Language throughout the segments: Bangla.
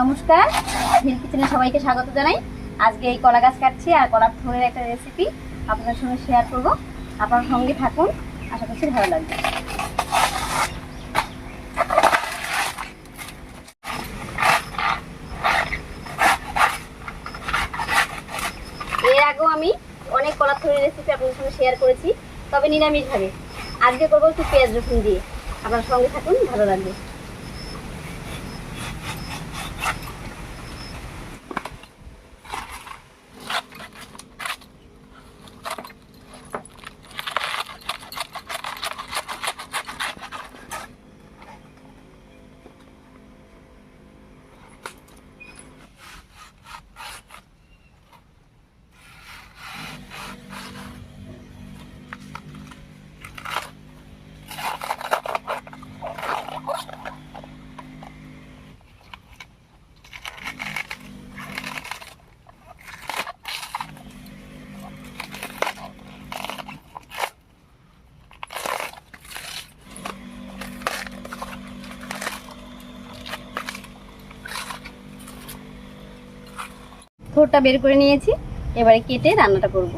নমস্কার হিল কিচেনে সবাইকে স্বাগত জানাই। আজকে এই কলা গাছ কাটছি আর কলার থোড়ের একটা রেসিপি আপনার সঙ্গে শেয়ার করব। আপনার সঙ্গে থাকুন, আশা করছি ভালো লাগবে। এর আগেও আমি অনেক কলার থোড়ের রেসিপি আপনাদের সঙ্গে শেয়ার করেছি, তবে নিরামিষভাবে। আজকে করব একটু পেঁয়াজ রসুন দিয়ে। আপনার সঙ্গে থাকুন, ভালো লাগবে। থোরটা বের করে নিয়েছি। এবারে কেটে রান্নাটা করব।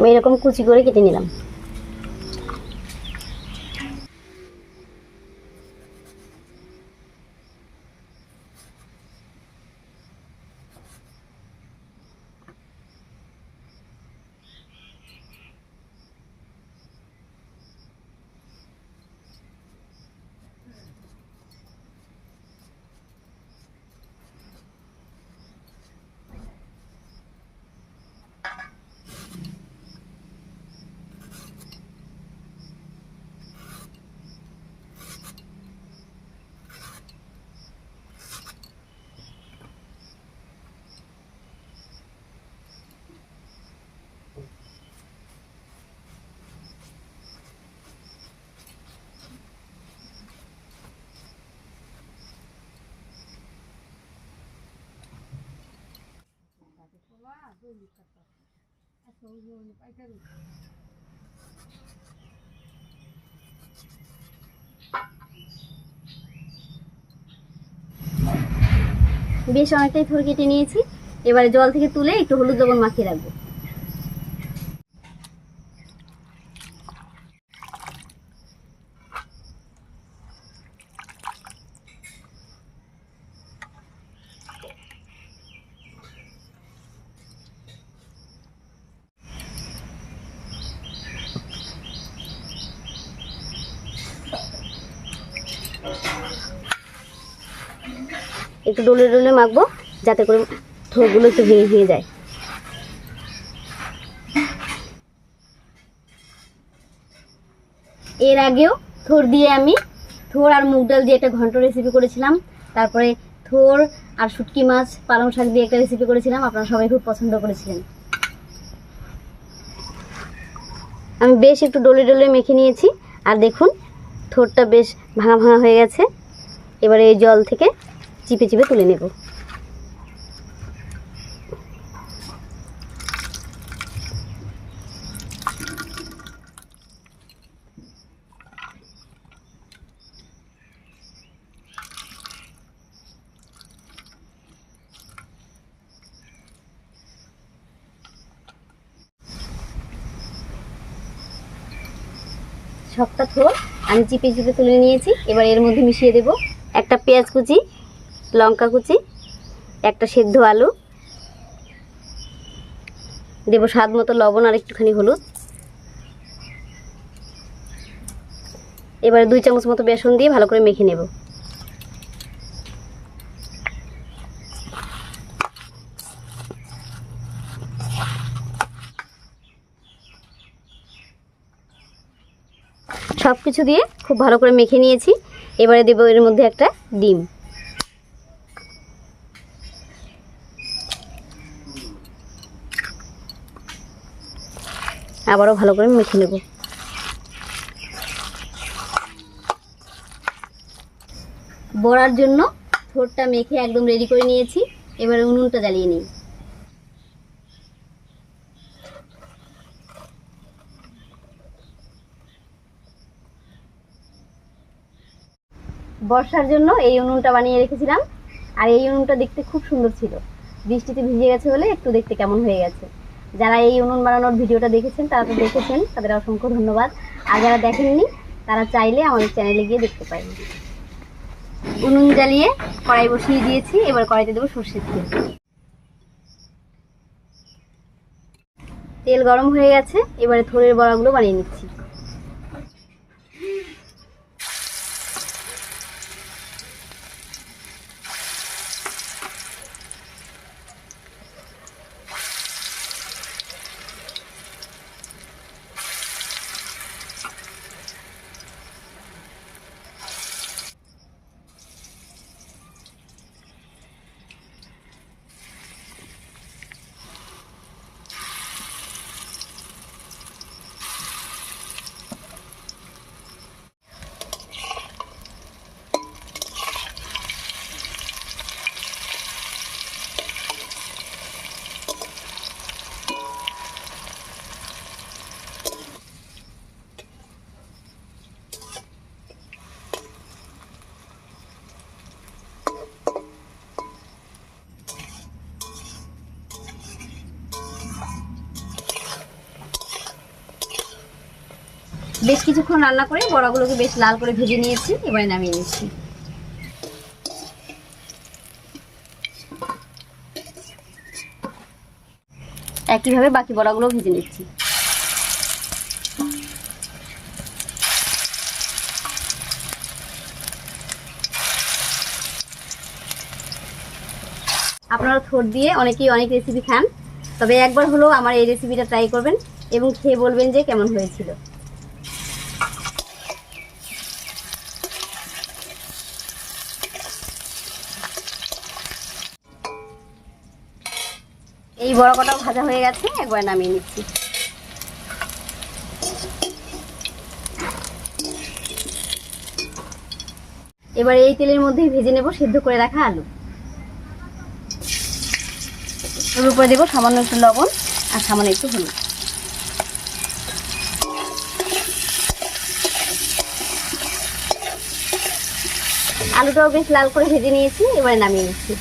আমি এরকম কুচি করে কেটে নিলাম। বেশ অনেকটাই থর কেটে নিয়েছি। এবারে জল থেকে তুলে একটু হলুদ লবণ মাখিয়ে রাখব। একটু ডলে ডলে মাখবো, যাতে করে থোরগুলো একটু ভেঙে ভেঙে যায়। এর আগেও থোর দিয়ে আমি, থোর আর মুগ ডাল দিয়ে একটা ঘন্ট রেসিপি করেছিলাম। তারপরে থোর আর শুটকি মাছ, পালং শাক দিয়ে একটা রেসিপি করেছিলাম, আপনারা সবাই খুব পছন্দ করেছিলেন। আমি বেশ একটু ডলে ডলে মেখে নিয়েছি, আর দেখুন, থোরটা বেশ ভাঙা ভাঙা হয়ে গেছে। এবারে এই জল থেকে চিপে চিপে তুলে নেব। সবটা থোর আমি চিপে চিপে তুলে নিয়েছি। এবার এর মধ্যে মিশিয়ে দেব একটা পেঁয়াজ কুচি লঙ্কা কুচি, একটা সেদ্ধ আলু, দেবো স্বাদ মতো লবণ আর একটুখানি হলুদ। এবারে দুই চামচ মতো বেসন দিয়ে ভালো করে মেখে নেব। সব কিছু দিয়ে খুব ভালো করে মেখে নিয়েছি। এবারে দেবো এর মধ্যে একটা ডিম। আবারও ভালো করে মেখে নেব। বড়ার জন্য থোরটা মেখে একদম রেডি করে নিয়েছি। এবারে উনুনটা জ্বালিয়ে নিই। বর্ষার জন্য এই উনুনটা বানিয়ে রেখেছিলাম। আর এই উনুনটা দেখতে খুব সুন্দর ছিল। বৃষ্টিতে ভিজে গেছে বলে একটু দেখতে কেমন হয়ে গেছে। যারা এই উনুন বানানোর ভিডিওটা দেখেছেন, তারা তো দেখেছেন, তাদের অসংখ্য ধন্যবাদ। আর যারা দেখেননি, তারা চাইলে আমাদের চ্যানেলে গিয়ে দেখতে পারেন। উনুন জ্বালিয়ে কড়াই বসিয়ে দিয়েছি, এবার কড়াইতে দেবো সর্ষের তেল। তেল গরম হয়ে গেছে, এবারে থোড়ের বড়াগুলো বানিয়ে নিচ্ছি। বেশ কিছুক্ষণ রান্না করে বড়াগুলোকে বেশ লাল করে ভেজে নিয়েছি, এবারে নামিয়ে নিচ্ছি। একইভাবে বাকি বড়াগুলো ভেজে নিচ্ছি। আপনারা থোট দিয়ে অনেকেই অনেক রেসিপি খান, তবে একবার হলেও আমার এই রেসিপিটা ট্রাই করবেন এবং খেয়ে বলবেন যে কেমন হয়েছিল। বড় কটাও ভাজা হয়ে গেছে, একবার নামিয়ে নিচ্ছি। এবার এই তেলের মধ্যেই ভেজে নেব সিদ্ধ করে রাখা আলু। এর উপরে দেবো সামান্য একটু লবণ আর সামান্য একটু হলুদ। আলুটাও বেশ লাল করে ভেজে নিয়েছি, এবারে নামিয়ে নিচ্ছি।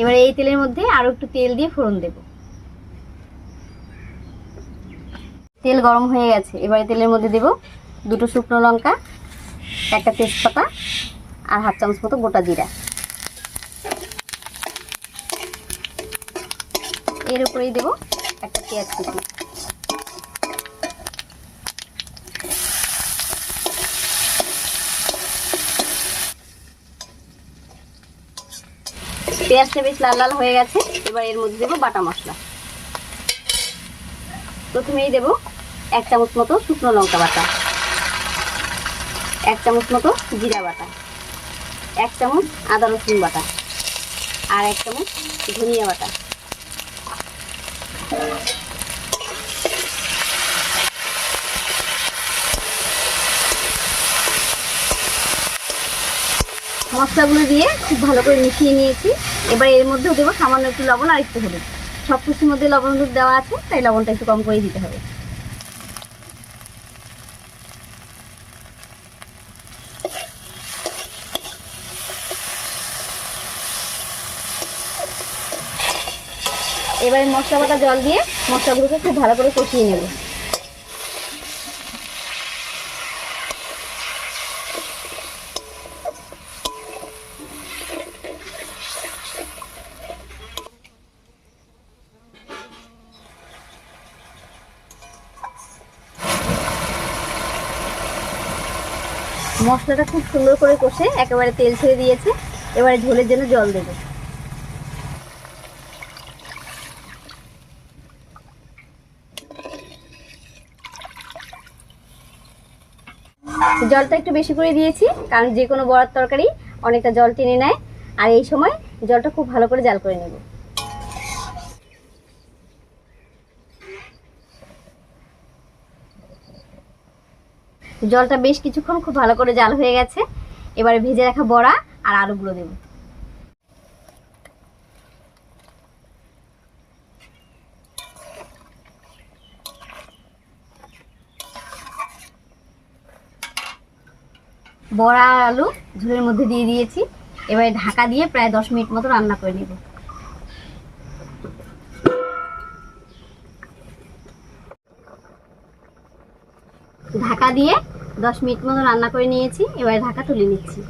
এবারে এই তেলের মধ্যে আরও একটু তেল দিয়ে ফোড়ন দেব। তেল গরম হয়ে গেছে, এবারে তেলের মধ্যে দেব দুটো শুকনো লঙ্কা, একটা তেজপাতা আর হাফ চামচ মতো গোটা জিরা। এর উপরেই দেব একটা পেঁয়াজ কুচি। পেঁয়াজটা বেশ লাল লাল হয়ে গেছে। এবার এর মধ্যে দেবো বাটা মশলা। প্রথমেই দেব এক চামচ মতো শুকনো লঙ্কা বাটা। এক চামচ মতো জিরা বাটা। এক চামচ আদা রসুন বাটা। আর এক চামচ ধনিয়া বাটা। মশলাগুলো দিয়ে খুব ভালো করে মিশিয়ে নিয়েছি। এবার এর মধ্যেও দেবো সামান্য একটু লবণ আর একটু হলুদ। সব কিছুর মধ্যে লবণ হলুদ দেওয়া আছে, তাই লবণটা একটু কম করে দিতে হবে। এবারে মশলা বাটা জল দিয়ে মশলাগুলোকে খুব ভালো করে কষিয়ে নেব। মশলাটা খুব সুন্দর করে কষে একেবারে তেল ছেড়ে দিয়েছে। এবারে ঝোলের জন্য জল দেবো। জলটা একটু বেশি করে দিয়েছি, কারণ যে কোনো বড়ার তরকারি অনেকটা জল টেনে নেয়। আর এই সময় জলটা খুব ভালো করে জাল করে নেব। জলটা বেশ কিছুক্ষণ খুব ভালো করে জাল হয়ে গেছে। এবারে ভেজে রাখা বড়া আর আলুগুলো দেবো। বড়া আর আলু ঝোলের মধ্যে দিয়ে দিয়েছি। এবারে ঢাকা দিয়ে প্রায় দশ মিনিট মতো রান্না করে নেব ঢাকা দিয়ে দশ মিনিট মতো রান্না করে নিয়েছি, এবারে ঢাকা তুলে নিচ্ছি।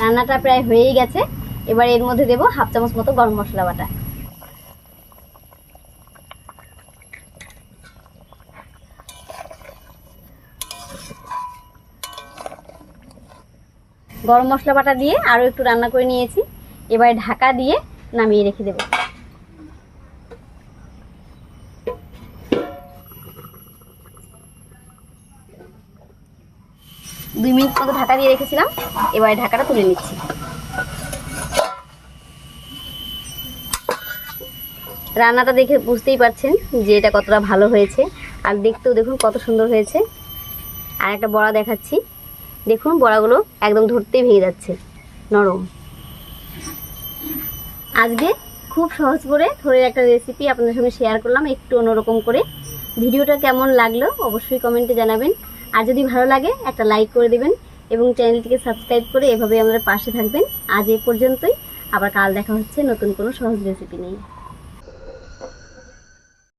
রান্নাটা প্রায় হয়েই গেছে, এবার এর মধ্যে দেবো হাফ চামচ মতো গরম মশলা বাটা। গরম মশলা বাটা দিয়ে আরও একটু রান্না করে নিয়েছি। এবারে ঢাকা দিয়ে নামিয়ে রেখে দেবো। দুই মিনিট মতো ঢাকা দিয়ে রেখেছিলাম। এবারে ঢাকাটা তুলে নিচ্ছি। রান্নাটা দেখে বুঝতেই পারছেন যে এটা কতটা ভালো হয়েছে। আর দেখতেও দেখুন কত সুন্দর হয়েছে। আর একটা বড়া দেখাচ্ছি। দেখুন বড়াগুলো একদম ধরতেই ভেঙে যাচ্ছে। নরম। আজকে খুব সহজ করে থরের একটা রেসিপি আপনাদের সঙ্গে শেয়ার করলাম, একটু অন্যরকম করে। ভিডিওটা কেমন লাগল অবশ্যই কমেন্টে জানাবেন। আর যদি ভালো লাগে, একটা লাইক করে দেবেন এবং চ্যানেলটিকে সাবস্ক্রাইব করে এভাবে আমাদের পাশে থাকবেন। আজ এ পর্যন্তই। আবার কাল দেখা হচ্ছে নতুন কোনো সহজ রেসিপি নিয়ে।